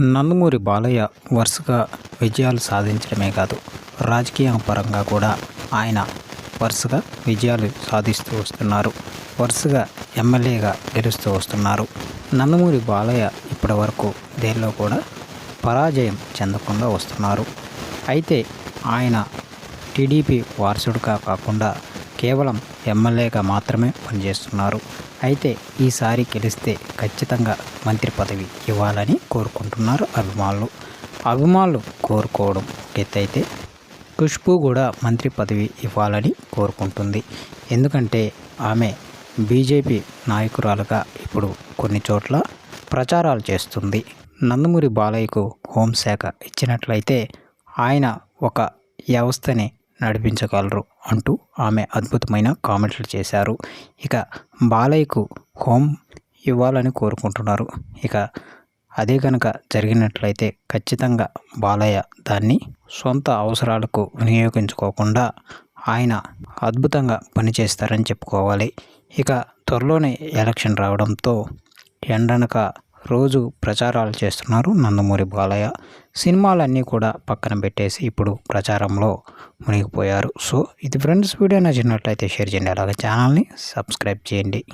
నందమూరి బాలయ్య వరుసగా విజయాలు సాధించడమే కాదు రాజకీయ పరంగా కూడా ఆయన వరుసగా విజయాలు సాధిస్తూ వస్తున్నారు. వరుసగా ఎమ్మెల్యేగా గెలుస్తూ వస్తున్నారు. నందమూరి బాలయ్య ఇప్పటి వరకు దేనిలో కూడా పరాజయం చెందకుండా వస్తున్నారు. అయితే ఆయన టీడీపీ వారసుడుగా కాకుండా కేవలం ఎమ్మెల్యేగా మాత్రమే పనిచేస్తున్నారు. అయితే ఈసారి గెలిస్తే ఖచ్చితంగా మంత్రి పదవి ఇవ్వాలని కోరుకుంటున్నారు అభిమానులు. అభిమానులు కోరుకోవడం ఎత్తైతే ఖుష్బు కూడా మంత్రి పదవి ఇవ్వాలని కోరుకుంటుంది. ఎందుకంటే ఆమె బీజేపీ నాయకురాలుగా ఇప్పుడు కొన్ని చోట్ల ప్రచారాలు చేస్తుంది. నందమూరి బాలయ్యకు హోంశాఖ ఇచ్చినట్లయితే ఆయన ఒక వ్యవస్థని నడిపించగలరు అంటూ ఆమె అద్భుతమైన కామెంట్లు చేశారు. ఇక బాలయ్యకు హోమ్ ఇవ్వాలని కోరుకుంటున్నారు. ఇక అదే కనుక జరిగినట్లయితే ఖచ్చితంగా బాలయ్య దాన్ని సొంత అవసరాలకు వినియోగించుకోకుండా ఆయన అద్భుతంగా పనిచేస్తారని చెప్పుకోవాలి. ఇక త్వరలోనే ఎలక్షన్ రావడంతో ఎండనక రోజు ప్రచారాలు చేస్తున్నారు నందమూరి బాలయ్య. సినిమాలన్నీ కూడా పక్కన పెట్టేసి ఇప్పుడు ప్రచారంలో మునిగిపోయారు. సో ఇది ఫ్రెండ్స్ వీడియో నచ్చినట్లయితే షేర్ చేయండి. అలాగే ఛానల్ని సబ్స్క్రైబ్ చేయండి.